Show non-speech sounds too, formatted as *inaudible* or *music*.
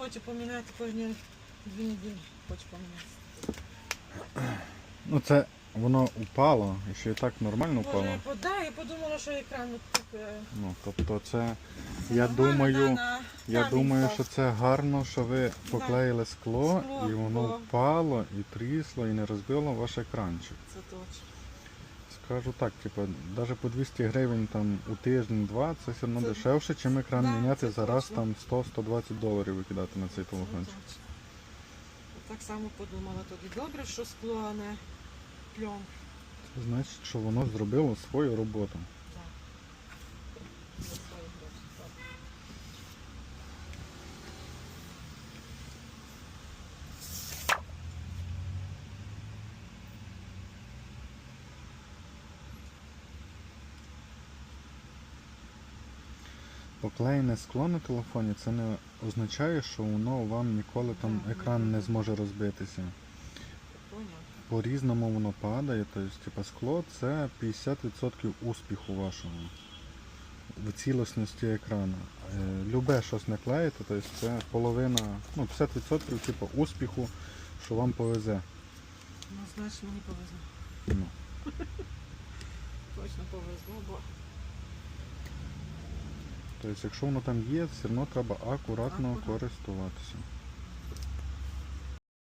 Хочу поміняти кожні дві неділі. Хочу поміняти. Ну це воно упало, і ще й так нормально Може, упало. я пода, я подумала, що екран так, Ну, тобто це, це я думаю, да, на я думаю, впав. що це гарно, що ви поклеїли скло, Скло і воно впало, і трісло, і не розбило ваш екранчик. Це точно. Скажу так, типу, навіть по 200 гривень там у тиждень-два це все одно Це- дешевше, чим екран Да, міняти це точно. там 100-120 доларів викидати на цей Це телефончик. Так само подумала тоді. Добре, що скло, а не пленка. Це значить, що воно зробило свою роботу. Так. За свої гроші, так. Поклеєне скло на телефоні це не означає, що воно вам ніколи там екран не зможе розбитися. По-різному воно падає, тобто типа, скло це 50% успіху вашого в цілісності екрану. Е, Любе щось не клеїти, тобто це половина, ну 50% типу, успіху, що вам повезе. Ну, знаєш, мені повезло. Ну, *laughs* Точно повезло, бо тобто, якщо воно там є, все одно треба акуратно користуватися.